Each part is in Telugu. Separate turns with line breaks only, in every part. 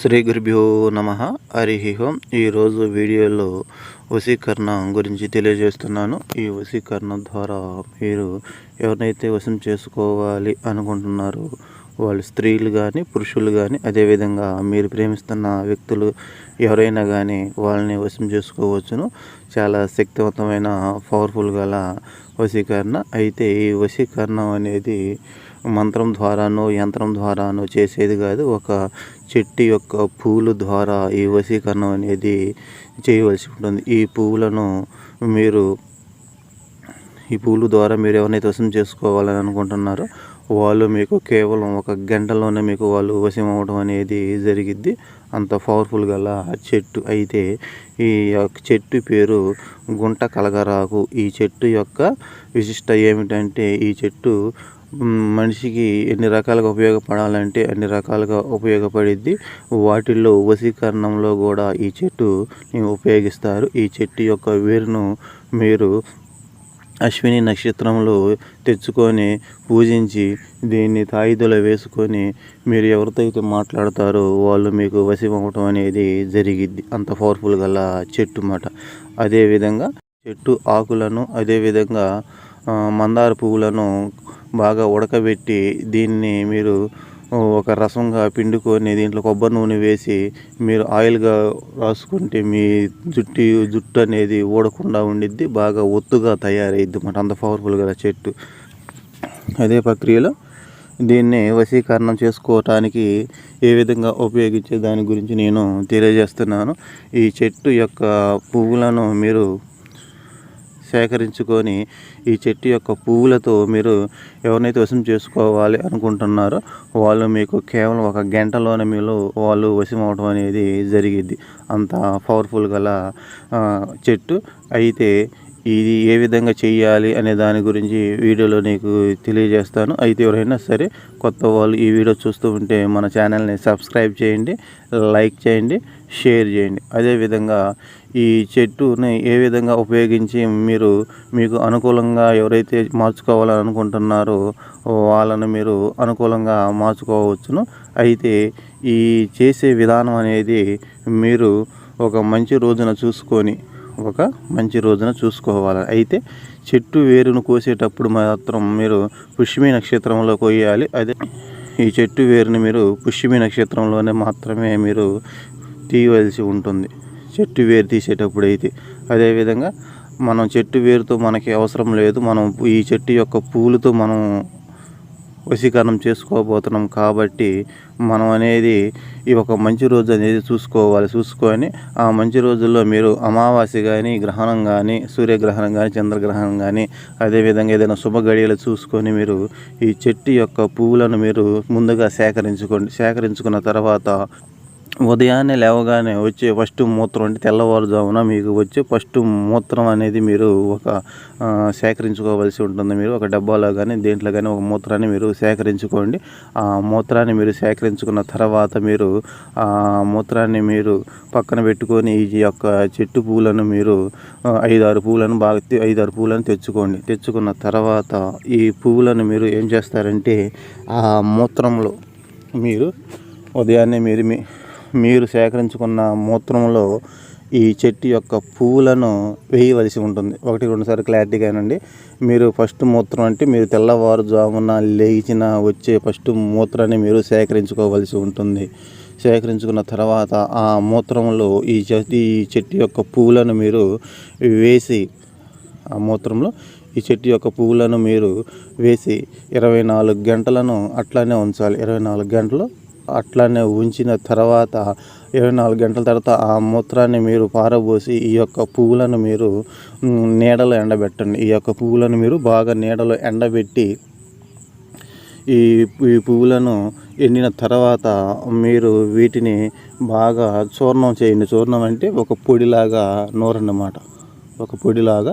శ్రీ గురుభ్యో నమ. హరి ఓం. ఈరోజు వీడియోలో వశీకరణ గురించి తెలియజేస్తున్నాను. ఈ వశీకరణ ద్వారా మీరు ఎవరినైతే వశం చేసుకోవాలి అనుకుంటున్నారో వాళ్ళు స్త్రీలు కానీ పురుషులు కానీ అదేవిధంగా మీరు ప్రేమిస్తున్న వ్యక్తులు ఎవరైనా కానీ వాళ్ళని వశం చేసుకోవచ్చును. చాలా శక్తివంతమైన పవర్ఫుల్ గల వశీకరణ. అయితే ఈ వశీకరణం అనేది మంత్రం ద్వారానో యంత్రం ద్వారానో చేసేది కాదు. ఒక చెట్టు యొక్క పువ్వుల ద్వారా ఈ వశీకరణం అనేది చేయవలసి ఉంటుంది. ఈ పువ్వులను మీరు ఈ పువ్వుల ద్వారా మీరు ఎవరినైతే వశం చేసుకోవాలని అనుకుంటున్నారో వాళ్ళు మీకు కేవలం ఒక గంటలోనే మీకు వాళ్ళు వశం అవ్వడం అనేది జరిగిద్ది. అంత పవర్ఫుల్ గల చెట్టు. అయితే ఈ యొక్క చెట్టు పేరు గుంట కలగరాకు. ఈ చెట్టు యొక్క విశిష్ట ఏమిటంటే ఈ చెట్టు మనిషికి ఎన్ని రకాలుగా ఉపయోగపడాలంటే అన్ని రకాలుగా ఉపయోగపడిద్ది. వాటిల్లో వశీకరణంలో కూడా ఈ చెట్టు ఉపయోగిస్తారు. ఈ చెట్టు యొక్క వేరును మీరు అశ్విని నక్షత్రంలో తెచ్చుకొని పూజించి దీన్ని తాయిదులో వేసుకొని మీరు ఎవరితో అయితే మాట్లాడతారో వాళ్ళు మీకు వశం అనేది జరిగిద్ది. అంత పవర్ఫుల్ గల చెట్టు మాట. అదేవిధంగా చెట్టు ఆకులను అదేవిధంగా మందార పువ్వులను బాగా ఉడకబెట్టి దీన్ని మీరు ఒక రసంగా పిండుకొని దీంట్లో కొబ్బరి నూనె వేసి మీరు ఆయిల్గా రాసుకుంటే మీ జుట్టు జుట్టు అనేది ఊడకుండా ఉండిద్ది బాగా ఒత్తుగా తయారైద్ది మాట అంత పవర్ఫుల్ చెట్టు. అదే ప్రక్రియలో దీన్ని వశీకరణం చేసుకోవటానికి ఏ విధంగా ఉపయోగించే దాని గురించి నేను తెలియజేస్తున్నాను. ఈ చెట్టు యొక్క పువ్వులను మీరు సేకరించుకొని ఈ చెట్టు యొక్క పువ్వులతో మీరు ఎవరినైతే వశం చేసుకోవాలి అనుకుంటున్నారో వాళ్ళు మీకు కేవలం ఒక గంటలోనే మీరు వాళ్ళు వశం అవడం అనేది జరిగిద్ది. అంత పవర్ఫుల్ గల చెట్టు. అయితే ఇది ఏ విధంగా చేయాలి అనే దాని గురించి వీడియోలో నీకు తెలియజేస్తాను. అయితే ఎవరైనా సరే కొత్త వాళ్ళు ఈ వీడియో చూస్తూ ఉంటే మన ఛానల్ని సబ్స్క్రైబ్ చేయండి లైక్ చేయండి. షేర్ చేయండి. అదేవిధంగా ఈ చెట్టుని ఏ విధంగా ఉపయోగించి మీరు మీకు అనుకూలంగా ఎవరైతే మార్చుకోవాలని అనుకుంటున్నారో వాళ్ళను మీరు అనుకూలంగా మార్చుకోవచ్చును. అయితే ఈ చేసే విధానం అనేది మీరు ఒక మంచి రోజున చూసుకొని ఒక మంచి రోజున చూసుకోవాలి. అయితే చెట్టు వేరును కోసేటప్పుడు మాత్రం మీరు పుష్మి నక్షత్రంలో కోయాలి అదే ఈ చెట్టు వేరుని మీరు పుష్మి నక్షత్రంలోనే మాత్రమే మీరు తీయవలసి ఉంటుంది. చెట్టు వేరు తీసేటప్పుడు అయితే. అదేవిధంగా మనం చెట్టు వేరుతో మనకి అవసరం లేదు. మనం ఈ చెట్టు యొక్క పూలతో మనం వశీకరణం చేసుకోబోతున్నాం కాబట్టి మనం అనేది ఈ ఒక మంచి రోజు అనేది చూసుకోవాలి. చూసుకొని ఆ మంచి రోజుల్లో మీరు అమావాస్య కానీ గ్రహణం కానీ సూర్యగ్రహణం కానీ చంద్రగ్రహణం కానీ అదేవిధంగా ఏదైనా శుభ గడియలు చూసుకొని మీరు ఈ చెట్టు యొక్క పువ్వులను మీరు ముందుగా సేకరించుకోండి. సేకరించుకున్న తర్వాత ఉదయాన్నే లేవగానే వచ్చే ఫస్ట్ మూత్రం అంటే తెల్లవారుజామున మీకు వచ్చే ఫస్ట్ మూత్రం అనేది మీరు ఒక సేకరించుకోవాల్సి ఉంటుంది. మీరు ఒక డబ్బాలో కానీ దేంట్లో కానీ ఒక మూత్రాన్ని మీరు సేకరించుకోండి. ఆ మూత్రాన్ని మీరు సేకరించుకున్న తర్వాత మీరు ఆ మూత్రాన్ని మీరు పక్కన పెట్టుకొని ఈ యొక్క చెట్టు పూలను మీరు ఐదారు పూలను బాగా ఐదారు పూలను తెచ్చుకోండి. తెచ్చుకున్న తర్వాత ఈ పువ్వులను మీరు ఏం చేస్తారంటే ఆ మూత్రంలో మీరు ఉదయాన్నే మీరు మీ మీరు సేకరించుకున్న మూత్రంలో ఈ చెట్టు యొక్క పువ్వులను వేయవలసి ఉంటుంది. ఒకటి రెండుసార్లు క్లారిటీగానండి మీరు ఫస్ట్ మూత్రం అంటే మీరు తెల్లవారుజామున లేచిన వచ్చే ఫస్ట్ మూత్రాన్ని మీరు సేకరించుకోవలసి ఉంటుంది. సేకరించుకున్న తర్వాత ఆ మూత్రంలో ఈ చెట్టు ఈ చెట్టు యొక్క పువ్వులను మీరు వేసి ఆ మూత్రంలో ఈ చెట్టు యొక్క పువ్వులను మీరు వేసి ఇరవై నాలుగు గంటలను అట్లానే ఉంచాలి. ఇరవై నాలుగు గంటలు అట్లానే ఉంచిన తర్వాత ఇరవై నాలుగు గంటల తర్వాత ఆ మూత్రాన్ని మీరు పారబోసి ఈ యొక్క పువ్వులను మీరు నీడలో ఎండబెట్టండి. ఈ యొక్క పువ్వులను మీరు బాగా నీడలో ఎండబెట్టి ఈ ఈ పువ్వులను ఎండిన తర్వాత మీరు వీటిని బాగా చూర్ణం చేయండి. చూర్ణం అంటే ఒక పొడిలాగా నూరండి అన్నమాట. ఒక పొడిలాగా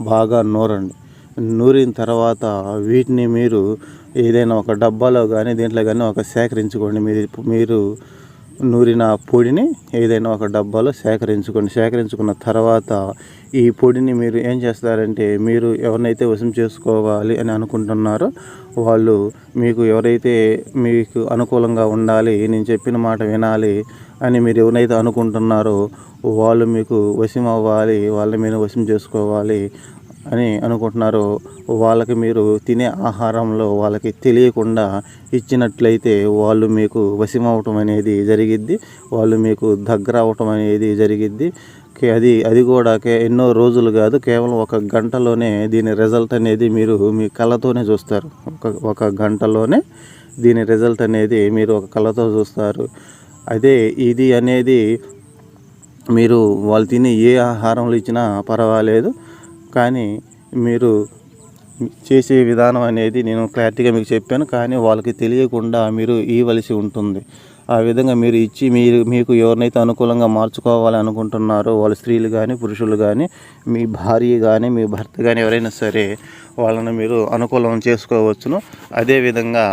బాగా నూరండి. నూరిన తర్వాత వీటిని మీరు ఏదైనా ఒక డబ్బాలో కానీ దీంట్లో కానీ ఒక సేకరించుకోండి. మీరు మీరు నూరిన పొడిని ఏదైనా ఒక డబ్బాలో సేకరించుకోండి. సేకరించుకున్న తర్వాత ఈ పొడిని మీరు ఏం చేస్తారంటే మీరు ఎవరినైతే వశం చేసుకోవాలి అని అనుకుంటున్నారో వాళ్ళు మీకు ఎవరైతే మీకు అనుకూలంగా ఉండాలి నేను చెప్పిన మాట వినాలి అని మీరు ఎవరైతే అనుకుంటున్నారో వాళ్ళు మీకు వశం అవ్వాలి వాళ్ళ మీద వశం చేసుకోవాలి అని అనుకుంటున్నారో. వాళ్ళకి మీరు తినే ఆహారంలో వాళ్ళకి తెలియకుండా ఇచ్చినట్లయితే వాళ్ళు మీకు వశమవటం అనేది జరిగిద్ది. వాళ్ళు మీకు దగ్గర అవటం అనేది జరిగిద్ది. అది అది కూడా కే- ఎన్నో రోజులు కాదు కేవలం ఒక గంటలోనే దీని రిజల్ట్ అనేది మీరు మీ కళ్ళతోనే చూస్తారు. ఒక ఒక గంటలోనే దీని రిజల్ట్ అనేది మీరు ఒక కళ్ళతో చూస్తారు. అదే ఇది అనేది మీరు వాళ్ళు తినే ఏ ఆహారంలో ఇచ్చినా పర్వాలేదు. కానీ మీరు చేసే విధానం అనేది నేను క్లారిటీగా మీకు చెప్పాను కానీ వాళ్ళకి తెలియకుండా మీరు ఇవ్వలసి ఉంటుంది. ఆ విధంగా మీరు ఇచ్చి మీరు మీకు ఎవరినైతే అనుకూలంగా మార్చుకోవాలి అనుకుంటున్నారో వాళ్ళ స్త్రీలు కానీ పురుషులు కానీ మీ భార్య కానీ మీ భర్త కానీ ఎవరైనా సరే వాళ్ళని మీరు అనుకూలం చేసుకోవచ్చును. అదేవిధంగా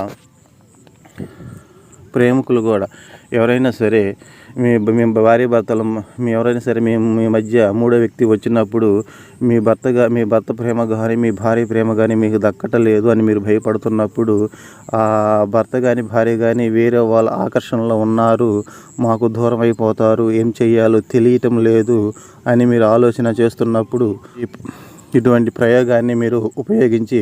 ప్రేమికులు కూడా ఎవరైనా సరే మీ మేము భార్య భర్తలు మీ ఎవరైనా సరే మేము మీ మధ్య మూడో వ్యక్తి వచ్చినప్పుడు మీ భర్తగా మీ భర్త ప్రేమ కానీ మీ భార్య ప్రేమ కానీ మీకు దక్కటలేదు అని మీరు భయపడుతున్నప్పుడు ఆ భర్త కానీ భార్య కానీ వేరే వాళ్ళ ఆకర్షణలో ఉన్నారు మాకు దూరం అయిపోతారు ఏం చేయాలో తెలియటం లేదు అని మీరు ఆలోచన చేస్తున్నప్పుడు ఇటువంటి ప్రయోగాన్ని మీరు ఉపయోగించి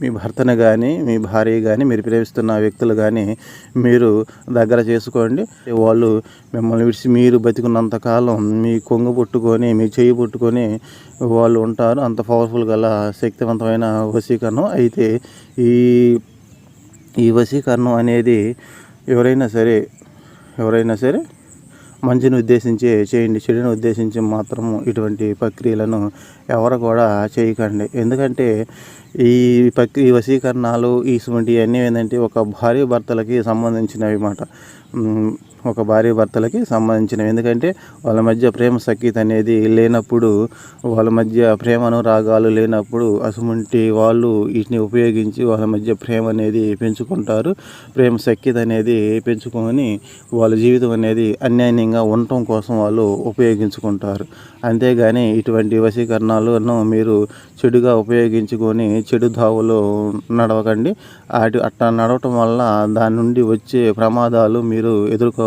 మీ భర్తను కానీ మీ భార్య కానీ మీరు ప్రేమిస్తున్న వ్యక్తులు కానీ మీరు దగ్గర చేసుకోండి. వాళ్ళు మిమ్మల్ని విడిచి మీరు బతికున్నంతకాలం మీ కొంగు పుట్టుకొని మీ చేయి పుట్టుకొని వాళ్ళు ఉంటారు. అంత పవర్ఫుల్ గల శక్తివంతమైన వశీకరణం. అయితే ఈ ఈ వశీకరణం అనేది ఎవరైనా సరే ఎవరైనా సరే మంచిని ఉద్దేశించి చేయండి చెడుని ఉద్దేశించి మాత్రం ఇటువంటి ప్రక్రియలను ఎవరు కూడా చేయకండి. ఎందుకంటే ఈ ప్రక్రియ వశీకరణాలు ఇటువంటివన్నీ ఏంటంటే ఒక భార్య భర్తలకి సంబంధించినవి మాట. ఒక భార్య భర్తలకి సంబంధించినవి. ఎందుకంటే వాళ్ళ మధ్య ప్రేమ సఖ్యత అనేది లేనప్పుడు వాళ్ళ మధ్య ప్రేమ అనురాగాలు లేనప్పుడు అసుమంటి వాళ్ళు వీటిని ఉపయోగించి వాళ్ళ మధ్య ప్రేమ అనేది పెంచుకుంటారు. ప్రేమ సఖ్యత అనేది పెంచుకొని వాళ్ళ జీవితం అనేది అన్యాయంగా ఉండటం కోసం వాళ్ళు ఉపయోగించుకుంటారు. అంతేగాని ఇటువంటి వశీకరణాలను మీరు చెడుగా ఉపయోగించుకొని చెడు దావులో నడవకండి. అటు అట్లా నడవటం వల్ల దాని నుండి వచ్చే ప్రమాదాలు మీరు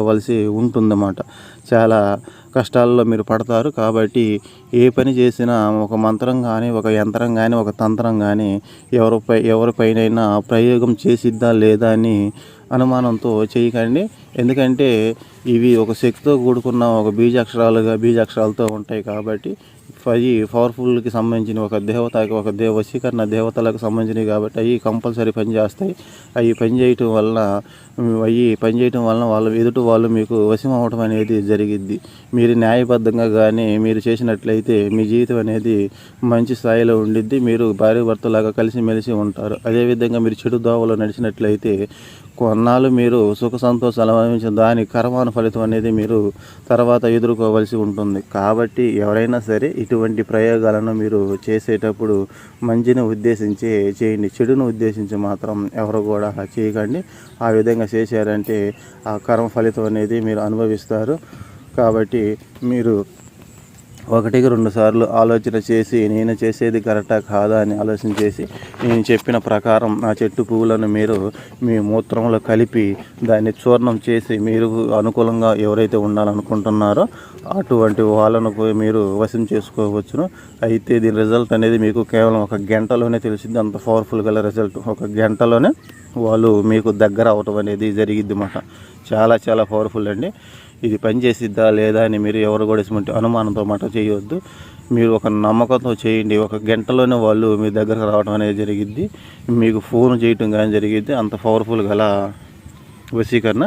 ఎదుర్కోవాల్సి ఉంటుందన్నమాట. చాలా కష్టాల్లో మీరు పడతారు కాబట్టి ఏ పని చేసినా ఒక మంత్రం కానీ ఒక యంత్రం కానీ ఒక తంత్రం కానీ ఎవరిపై ఎవరిపైనైనా ప్రయోగం చేసిద్దా లేదా అని అనుమానంతో చేయకండి. ఎందుకంటే ఇవి ఒక శక్తితో కూడుకున్న ఒక బీజాక్షరాలుగా బీజాక్షరాలతో ఉంటాయి కాబట్టి అవి పవర్ఫుల్కి సంబంధించిన ఒక దేవతకి ఒక దేవ వశీకరణ దేవతలకు సంబంధించినవి కాబట్టి అవి కంపల్సరీ పనిచేస్తాయి అవి పనిచేయటం వలన అవి పనిచేయటం వలన వాళ్ళు ఎదుటి వాళ్ళు మీకు వశం అవ్వటం అనేది జరిగిద్ది. మీరు న్యాయబద్ధంగా కానీ మీరు చేసినట్లయితే మీ జీవితం అనేది మంచి స్థాయిలో ఉండిద్ది. మీరు భార్య భర్తలాగా కలిసిమెలిసి ఉంటారు. అదేవిధంగా మీరు చెడు దోవలో నడిచినట్లయితే కొన్నాళ్ళు మీరు సుఖ సంతోషాలు అనుభవించిన దాని కర్మాను ఫలితం అనేది మీరు తర్వాత ఎదుర్కోవలసి ఉంటుంది. కాబట్టి ఎవరైనా సరే ఇటువంటి ప్రయోగాలను మీరు చేసేటప్పుడు మంచిని ఉద్దేశించి చేయండి చెడును ఉద్దేశించి మాత్రం ఎవరు కూడా చేయకండి. ఆ విధంగా చేశారంటే ఆ కర్మ ఫలితం అనేది మీరు అనుభవిస్తారు. కాబట్టి మీరు ఒకటికి రెండు సార్లు ఆలోచన చేసి నేను చేసేది కరెక్టా కాదా అని ఆలోచన చేసి నేను చెప్పిన ప్రకారం ఆ చెట్టు పువ్వులను మీరు మీ మూత్రంలో కలిపి దాన్ని చూర్ణం చేసి మీరు అనుకూలంగా ఎవరైతే ఉండాలనుకుంటున్నారో అటువంటి వాళ్ళను మీరు వశం చేసుకోవచ్చును. అయితే దీని రిజల్ట్ అనేది మీకు కేవలం ఒక గంటలోనే తెలిసింది. అంత పవర్ఫుల్ గల రిజల్ట్ ఒక గంటలోనే వాళ్ళు మీకు దగ్గర అవటం అనేది జరిగిద్ది అన్నమాట చాలా చాలా పవర్ఫుల్ అండి. ఇది పనిచేసిద్దా లేదా అని మీరు ఎవరు కూడా ఇటువంటి అనుమానంతో మాట చేయవద్దు మీరు ఒక నమ్మకంతో చేయండి. ఒక గంటలోనే వాళ్ళు మీ దగ్గరకు రావడం అనేది జరిగిద్ది. మీకు ఫోన్ చేయటం కానీ జరిగిద్ది. అంత పవర్ఫుల్ గల వశీకరణ.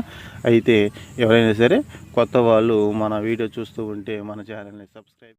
అయితే ఎవరైనా సరే కొత్త వాళ్ళు మన వీడియో చూస్తూ ఉంటే మన ఛానల్ని సబ్స్క్రైబ్